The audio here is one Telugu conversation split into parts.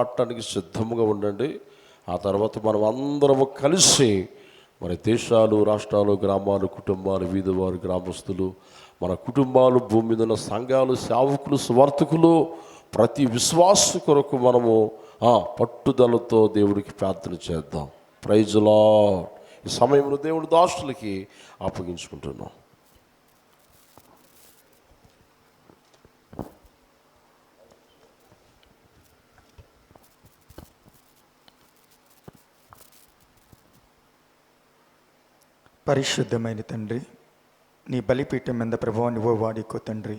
ఆడటానికి సిద్ధంగా ఉండండి. ఆ తర్వాత మనం అందరము కలిసి మన దేశాలు రాష్ట్రాలు గ్రామాలు కుటుంబాలు వీధివారు గ్రామస్తులు మన కుటుంబాలు భూమి మీద ఉన్న సంఘాలు సేవకులు స్వార్థకులు ప్రతి విశ్వాస కొరకు మనము పట్టుదలతో దేవుడికి ప్రార్థన చేద్దాం. ప్రైజ్లా ఈ సమయంలో దేవుడి దాసులకి అప్పగించుకుంటున్నాం. పరిశుద్ధమైన తండ్రి నీ బలిపీఠం మీద ప్రభువా నువ్వు వాడికో తండ్రి.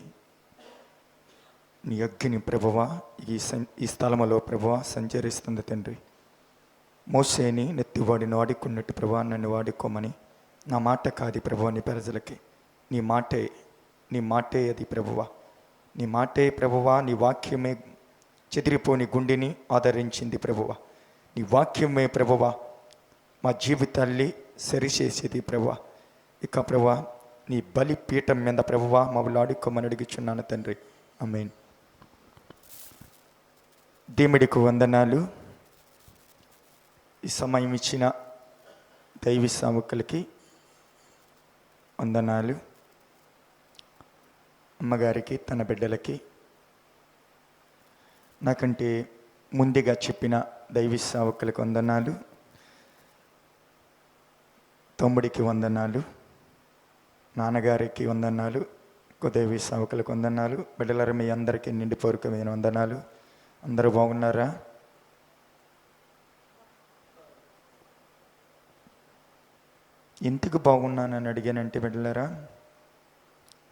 నీ అగ్ని ప్రభువ ఈ సం ఈ స్థలములో ప్రభువ సంచరిస్తుంది తండ్రి. మోసేని నెత్తివాడిని వాడుకున్నట్టు ప్రభా నన్ను వాడుకోమని నా మాట కాది ప్రభువ నీ ప్రజలకి. నీ మాటే నీ మాటే అది ప్రభువ. నీ మాటే ప్రభువ నీ వాక్యమే చెదిరిపోని గుండెని ఆదరించింది ప్రభువ. నీ వాక్యమే ప్రభువ మా జీవితాల్ని సరిచేసేది ప్రభా ఇక ప్రభా నీ బలి పీఠం మీద ప్రభువా మమ్మల్ని ఆడుకోమని అడుగుచున్నాను తండ్రి. అమేన్ దేవుడికి వందనాలు. ఈ సమయం ఇచ్చిన దైవ సాముకులకి వందనాలు. అమ్మగారికి తన బిడ్డలకి నాకంటే ముందుగా చెప్పిన దైవ సావుకులకు వందనాలు. తమ్ముడికి వందనాలు నాన్నగారికి వందనాలు కుదేవి సవకులకు వందనాలు బిడ్డలరు మీ అందరికీ నిండిపూర్వకమైన వందనాలు. అందరూ బాగున్నారా? ఎందుకు బాగున్నానని అడిగానంటే బిడ్డలరా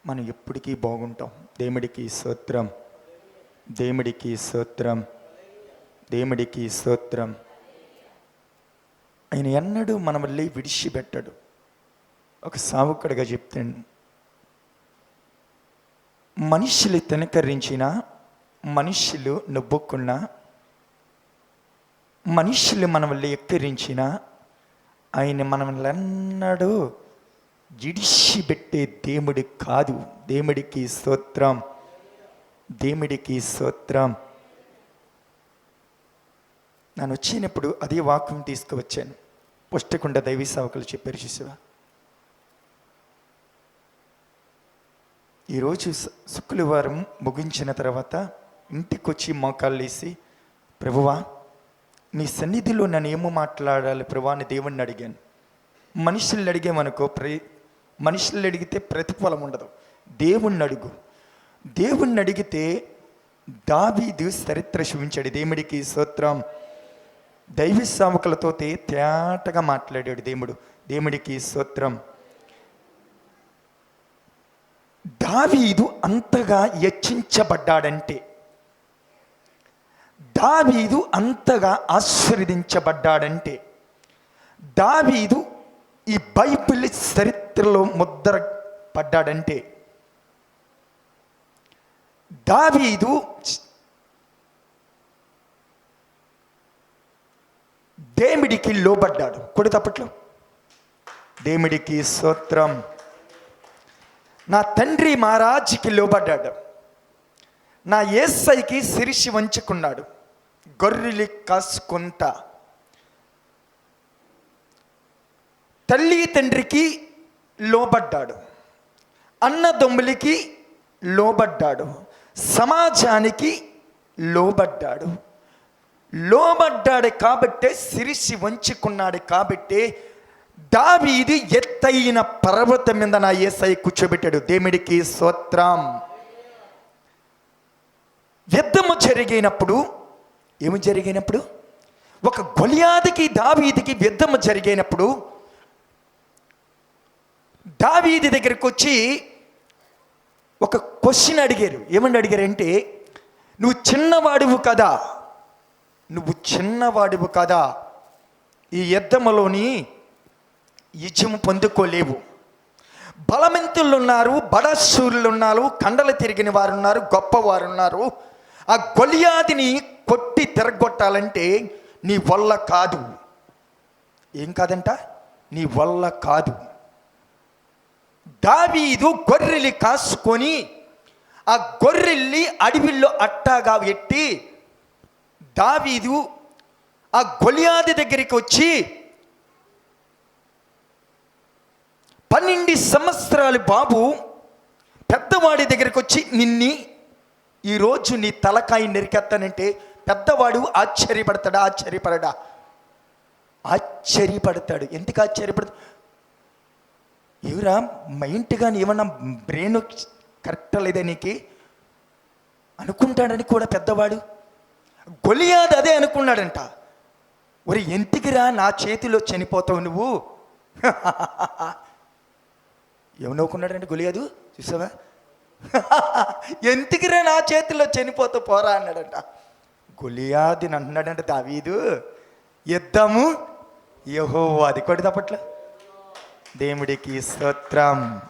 మనం ఎప్పటికీ బాగుంటాం. దేవుడికి సూత్రం దేవుడికి సూత్రం దేవుడికి సూత్రం ఆయన ఎన్నడూ మన విడిచిపెట్టడు. ఒక సావుకుడిగా చెప్తాను మనుషులు తినకరించిన మనుషులు నవ్వుకున్నా మనుషులు మన వల్ల ఎక్కిరించిన ఆయన మనల్ని ఎన్నడూ ఇడిచిపెట్టే దేవుడి కాదు. దేవుడికి స్తోత్రం. దేవుడికి స్తోత్రం. నేను వచ్చినప్పుడు అదే వాక్యం తీసుకువచ్చాను. పుష్టకుండ దైవీ సేవకులు చెప్పారు చూసావా? ఈరోజు శుక్రవారం ముగించిన తర్వాత ఇంటికొచ్చి మోకాళ్ళు వేసి ప్రభువా నీ సన్నిధిలో నన్ను ఏమో మాట్లాడాలి? ప్రభువా అని దేవుణ్ణి అడిగాను. మనుషుల్ని అడిగామనుకో ప్ర మనుషుల్ని అడిగితే ప్రతిఫలం ఉండదు. దేవుణ్ణి అడుగు. దేవుణ్ణి అడిగితే దావీదు చరిత్ర చూపించాడు. దేవుడికి సూత్రం దైవ సేవకులతో తేటగా మాట్లాడాడు దేవుడు. దేవుడికి స్తోత్రం. దావీదు అంతగా యచ్చించబడ్డాడంటే దావీదు అంతగా ఆశీర్వదించబడ్డాడంటే. దావీదు ఈ బైబిల్ చరిత్రలో ముద్ర పడ్డాడంటే. దావీదు దేమిడికి లోబడ్డాడు. కొడి తప్పట్లో. దేమిడికి సూత్రం నా తండ్రి మహారాజుకి లోబడ్డాడు. నా ఏసైకి సిరిసి వంచుకున్నాడు. గొర్రెలు కాసుకుంటా. తల్లి తండ్రికి లోబడ్డాడు. అన్నదమ్ములకి లోబడ్డాడు. సమాజానికి లోబడ్డాడు. లోబడ్డాడు కాబట్టే సిరిసి వంచుకున్నాడు కాబట్టే దావీది ఎత్తైన పర్వతం మీద నా ఏసై కూర్చోబెట్టాడు. దేవుడికి స్తోత్రం. యుద్ధము జరిగినప్పుడు ఏమి జరిగినప్పుడు? ఒక గొలియాదికి దావీదికి యుద్ధము జరిగినప్పుడు దావీది దగ్గరికి వచ్చి ఒక క్వశ్చన్ అడిగారు. ఏమని అడిగారంటే నువ్వు చిన్నవాడివు కదా నువ్వు చిన్నవాడివు కదా. ఈ యుద్ధములోని యజము పొందుకోలేవు. బలమంతులు ఉన్నారు బడసూరులు ఉన్నారు కండలు తిరిగిన వారు ఉన్నారు గొప్పవారు ఉన్నారు ఆ గొలియాదిని కొట్టి తిరగొట్టాలంటే నీ వల్ల కాదు. ఏం కాదంట? నీ వల్ల కాదు. దావీదు గొర్రెలు కాసుకొని ఆ గొర్రెల్ని అడవిలో అట్టాగా ఎట్టి దావీదు ఆ గొలియాది దగ్గరికి వచ్చి పన్నెండు సంవత్సరాలు బాబు పెద్దవాడి దగ్గరికి వచ్చి నిన్ని ఈరోజు నీ తలకాయ నరికెత్తానంటే పెద్దవాడు ఆశ్చర్యపడతాడా? ఆశ్చర్యపడడా? ఆశ్చర్యపడతాడు. ఎందుకు ఆశ్చర్యపడతాడు ఎవరా మైండ్ కానీ ఏమన్నా బ్రెయిన్ కరెక్ట్ లేదా నీకు? అనుకుంటాడని కూడా పెద్దవాడు గొలియాది అదే అనుకున్నాడంట. ఒరి ఎంతికిరా నా చేతిలో చనిపోతావు నువ్వు? ఏమనుకున్నాడంటే గొలియాదు? చూసావా? ఎంతికిరా నా చేతిలో చనిపోతావు పోరా అన్నాడంట. గొలియాదిని అంటున్నాడంట దావీదు. యుద్ధము యహో అది కొడి తప్పట్ల? దేవుడికి స్తోత్రం.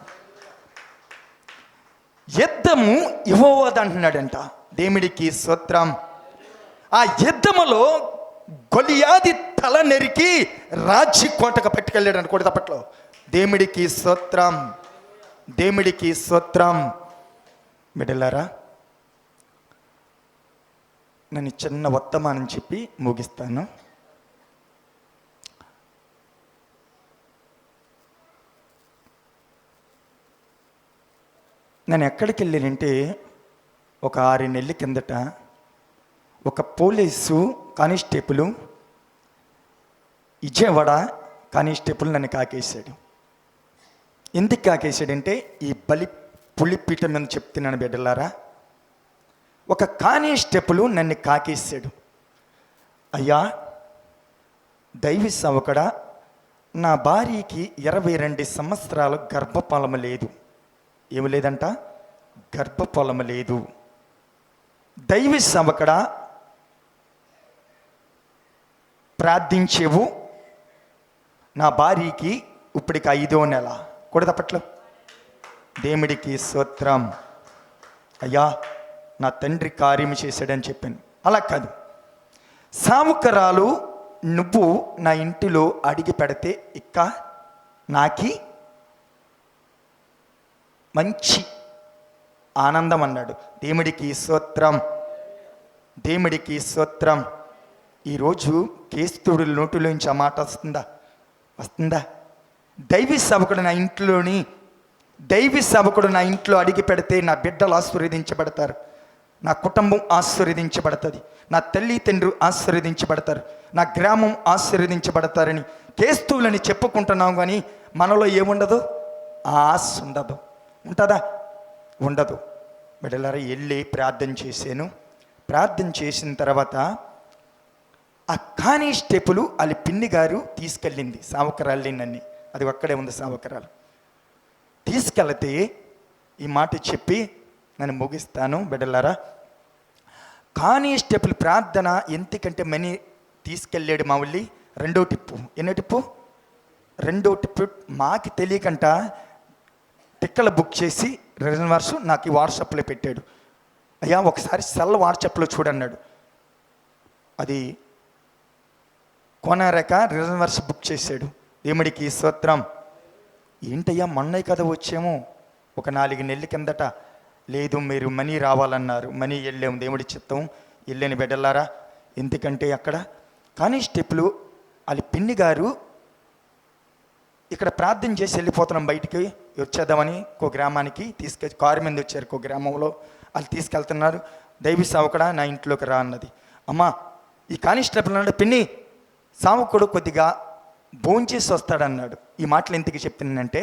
యుద్ధము ఇవ్వవద్దు అంటున్నాడంట. దేవుడికి స్తోత్రం. ఆ యుద్ధములో గొలియాది తల నెరికి రాజ్య కోటకు పట్టుకెళ్ళాడు అనుకోడు అప్పట్లో దేవుడికి స్తోత్రం దేవుడికి స్తోత్రం. బిడ్డలారా నన్ను చిన్న వర్తమానం చెప్పి ముగిస్తాను. నేను ఎక్కడికి వెళ్ళానంటే ఒక ఆరు నెలల కిందట ఒక పోలీసు కానిస్టేబుల్ విజయవాడ కానిస్టేబుల్ నన్ను కాకేశాడు. ఎందుకు కాకేశాడంటే ఈ బలి పులిపీఠం నన్ను చెప్తున్నాను బిడ్డలారా. ఒక కానిస్టేబుల్ నన్ను కాకేశాడు. అయ్యా దైవ సవకడ నా భార్యకి ఇరవై రెండు సంవత్సరాలు గర్భఫలము లేదు. ఏమి లేదంట? గర్భఫలము లేదు. దైవ సవకడ ప్రార్థించేవు. నా భార్యకి ఇప్పటికి ఐదో నెల. కూడా తప్పట్లో దేవుడికి స్తోత్రం. అయ్యా నా తండ్రి కార్యం చేశాడని చెప్పాను. అలా కాదు. సాముకరాలు నువ్వు నా ఇంటిలో అడిగి పెడితే ఇక్క నాకి మంచి ఆనందం అన్నాడు. దేవుడికి స్తోత్రం. దేవుడికి స్తోత్రం. ఈరోజు కేస్తుడి నోటిలోంచి ఆ మాట వస్తుందా? వస్తుందా? దైవీ సభకుడు నా ఇంట్లోని దైవీ సభకుడు నా ఇంట్లో అడిగి పెడితే నా బిడ్డలు ఆశీర్వదించబడతారు. నా కుటుంబం ఆశీర్వదించబడుతుంది. నా తల్లి తండ్రి ఆశీర్వదించబడతారు. నా గ్రామం ఆశీర్వదించబడతారని కేస్తువులని చెప్పుకుంటున్నాం కానీ మనలో ఏముండదు? ఆ ఆశ ఉండదు. ఉంటుందా? ఉండదు. బిడ్డలారా వెళ్ళి ప్రార్థన చేశాను ప్రార్థన చేసిన తర్వాత ఆ కానిస్టేబుల్ వాళ్ళ పిన్ని గారు తీసుకెళ్ళింది సావకరాల్ని నన్ను అది ఒక్కడే ఉంది సావకరాలు తీసుకెళ్తే ఈ మాట చెప్పి నేను ముగిస్తాను బిడ్డలారా. కానిస్టేబుల్ ప్రార్థన ఎంతకంటే మనీ తీసుకెళ్ళాడు మా ఊళ్ళి రెండో టిప్పు. ఎన్నో టిప్పు? రెండో టిప్పు మాకు తెలియకంట టిక్కలు బుక్ చేసి రిజర్వర్స్ నాకు ఈ వాట్సాప్లో పెట్టాడు. అయ్యా ఒకసారి సెల్ వాట్సాప్లో చూడన్నాడు. అది కోనారేక రిజర్వర్స్ బుక్ చేశాడు. దేవుడికి స్తోత్రం? ఏంటయ్యా మొన్నయ్య కదా వచ్చాము. ఒక నాలుగు నెలల కిందట. లేదు మీరు మనీ రావాలన్నారు. మనీ వెళ్ళాము. దేవుడి చిత్తం వెళ్ళిన బిడ్డలారా ఎందుకంటే అక్కడ కానిస్టేబుల్ వాళ్ళ పిన్ని గారు ఇక్కడ ప్రార్థన చేసి వెళ్ళిపోతున్నాం బయటికి. వచ్చేద్దామని ఒక గ్రామానికి తీసుకొచ్చి కారు మీద వచ్చారు ఒక గ్రామంలో. వాళ్ళు తీసుకెళ్తున్నారు. దైవ సావకడా నా ఇంట్లోకి రా అన్నది. అమ్మా ఈ కానిస్టేబుల్ అన్నాడు పిన్ని సావకుడు కొద్దిగా భోంచేసి వస్తాడన్నాడు. ఈ మాటలు ఎందుకు చెప్తున్నానంటే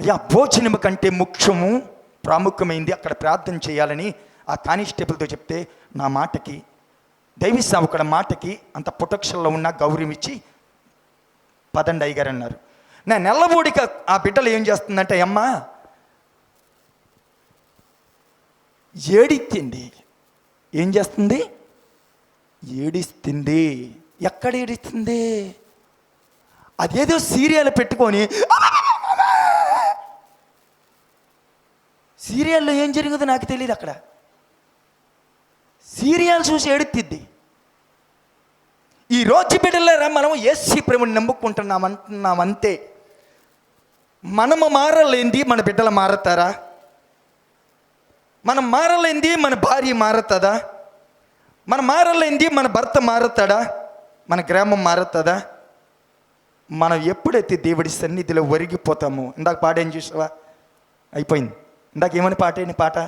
అయ్యా భోజనం కంటే ముఖ్యము ప్రాముఖ్యమైంది. అక్కడ ప్రార్థన చేయాలని ఆ కానిస్టేబుల్తో చెప్తే నా మాటకి దైవ సావకుడ మాటకి అంత ప్రొటెక్షన్లో ఉన్న గౌరవం ఇచ్చి పదండి అయ్యగారు అన్నారు నా నెల్లబోడిక ఆ బిడ్డలు ఏం చేస్తుందంటే అమ్మా ఏడిత్తింది ఏం చేస్తుంది? ఏడిస్తుంది? ఎక్కడ ఏడిస్తుంది? అదేదో సీరియల్ పెట్టుకొని సీరియల్లో ఏం జరిగిందో నాకు తెలియదు అక్కడ. సీరియల్ చూసి ఏడుతుంది ఈ రోజు బిడ్డలరా మనం ఎస్సీ ప్రేమని నమ్ముకుంటున్నాం అంటున్నాం అంతే మనము మారలేంది మన బిడ్డలు మారతారా? మనం మారలేంది మన భార్య మారతదా? మన మారలేంది మన భర్త మారుతాడా? మన గ్రామం మారుతుందా? మనం ఎప్పుడైతే దేవుడి సన్నిధిలో ఒరిగిపోతామో ఇందాక పాట ఏం చూసావా? అయిపోయింది. ఇందాక ఏమని పాటేని పాట?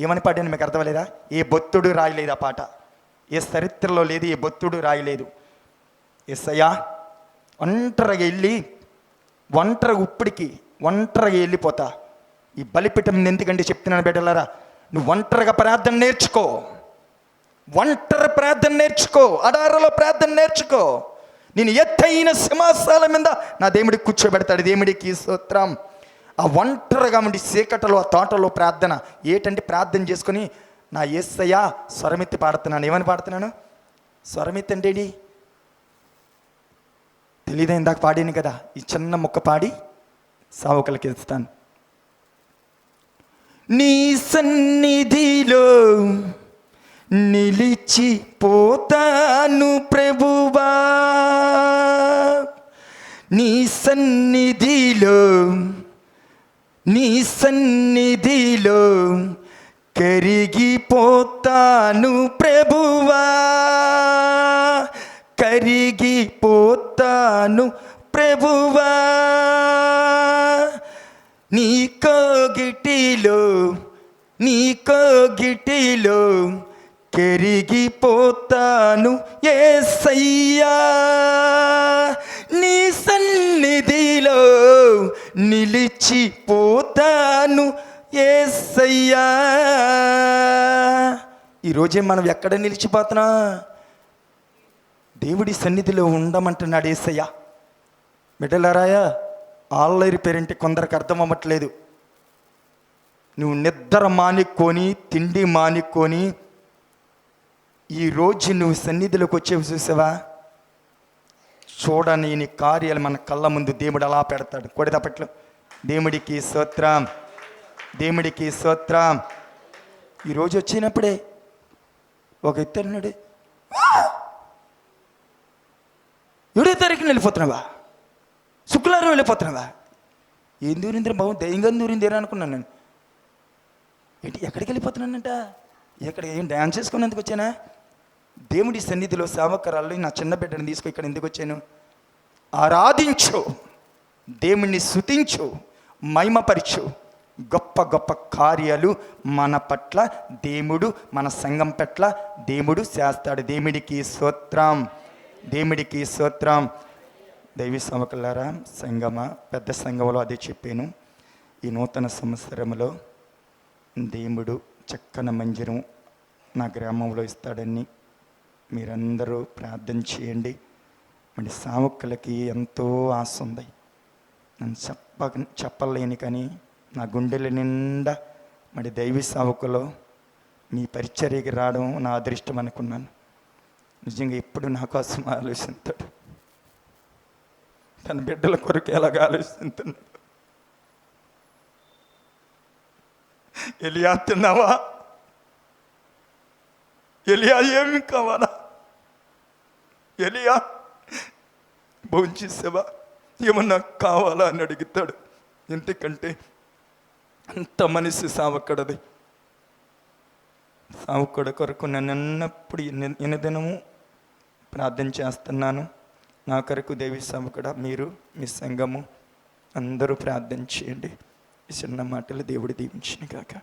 ఏమని పాట మీకు అర్థమలేదా ఏ బొత్తుడు రాయలేదు ఆ పాట. ఏ చరిత్రలో లేదు ఏ బొత్తుడు రాయలేదు. ఎస్సయ్యా ఒంటరిగా వెళ్ళి ఒంటరి ఉప్పుడికి ఒంటరిగా వెళ్ళిపోతా. ఈ బలిపీఠం ఎందుకంటే చెప్తున్నాను బిడ్డలారా? నువ్వు ఒంటరిగా ప్రార్థన నేర్చుకో. ఒంటరి ప్రార్థన నేర్చుకో అడారలో ప్రార్థన నేర్చుకో. నేను ఎత్తైన సింహాసాల మీద నా దేవుడికి కూర్చోబెడతాడు. దేవుడికి సూత్రం ఆ ఒంటరిగా ఉండి చీకటలో ఆ తోటలో ప్రార్థన. ఏటంటే ప్రార్థన చేసుకొని నా ఏసయ్యా స్వరమెత్తి పాడుతున్నాను. ఏమని పాడుతున్నాను? స్వరమెత్తి అంటే తెలియదు ఇందాక పాడాను కదా? ఈ చిన్న ముక్క పాడి సావుకలకి ఇస్తాను నీ సన్నిధిలో నిలిచిపోతాను ప్రభువా. నీ సన్నిధిలో నీ సన్నిధిలో కరిగిపోతాను ప్రభువా. కరిగిపోతాను ప్రభువా. నీ కోగిటిలో నీ కోగిటిలో కెరిగిపోతాను ఏసయ్యా. నీ సన్నిధిలో నిలిచిపోతాను ఏసయ్యా. ఈరోజే మనం ఎక్కడ నిలిచిపోతున్నా? దేవుడి సన్నిధిలో ఉండమంటున్నాడు ఏసయ్యా. మిడలరాయా ఆల్లరి పేరంటే కొందరికి అర్థం అవ్వట్లేదు నువ్వు నిద్ర మానుకొని తిండి మానుకొని ఈ రోజు నువ్వు సన్నిధిలోకి వచ్చేవి చూసావా? చూడని కార్యాలు మన కళ్ళ ముందు దేవుడు అలా పెడతాడు. కొడితప్పట్లు దేవుడికి స్తోత్రం దేవుడికి స్తోత్రం. ఈరోజు వచ్చినప్పుడే ఒక ఇద్దరు ఏడో తారీఖున వెళ్ళిపోతున్నావా? శుక్రవారం వెళ్ళిపోతున్నావా? ఏం దూరిందిరా బాబు? దయ్యంగా దూరిందిరా అనుకున్నాను నేను. ఏంటి ఎక్కడికి వెళ్ళిపోతున్నానంట? ఎక్కడ ఏం డ్యాన్స్ చేసుకునేందుకు వచ్చానా? దేవుడి సన్నిధిలో సేవకరాలు నా చిన్న బిడ్డను తీసుకు ఇక్కడ ఎందుకు వచ్చాను? ఆరాధించు దేవుణ్ణి శుతించు మహిమపరచు. గొప్ప గొప్ప కార్యాలు మన పట్ల దేవుడు మన సంఘం పట్ల దేవుడు చేస్తాడు. దేవుడికి స్తోత్రం దేవుడికి స్తోత్రం. దైవీ సమకులారా సంగమ పెద్ద సంఘంలో అదే చెప్పాను. ఈ నూతన సంవత్సరంలో దేవుడు చక్కన మందిరం నా గ్రామంలో ఇస్తాడని మీరందరూ ప్రార్థన చేయండి. మరి సావుకులకి ఎంతో ఆశ ఉంది. నన్ను చెప్ప చెప్పలేని కానీ నా గుండెల నిండా మరి దైవీ సావుకులో మీ పరిచర్యకి రావడం నా అదృష్టం అనుకున్నాను. నిజంగా ఎప్పుడు నా కోసం ఆలోచిస్తాడు. తన బిడ్డల కొరకు ఎలాగ ఆలోచిస్తున్నాడు. ఎలియా తిన్నావా? ఎలియా ఏమి కావాలా? ఎలియా భోంచేసావా ఏమన్నా కావాలా అని అడుగుతాడు. ఎందుకంటే అంత మనిషి సావక్కడది. సావకడ కొరకు నేను ఎన్నప్పుడు ఎన్నదినము ప్రార్థన చేస్తున్నాను. నా కొరకు దేవి సావకడ మీరు మీ సంఘము అందరూ ప్రార్థన చేయండి. ఈ చిన్న మాటలు దేవుడు దీవించిన కాక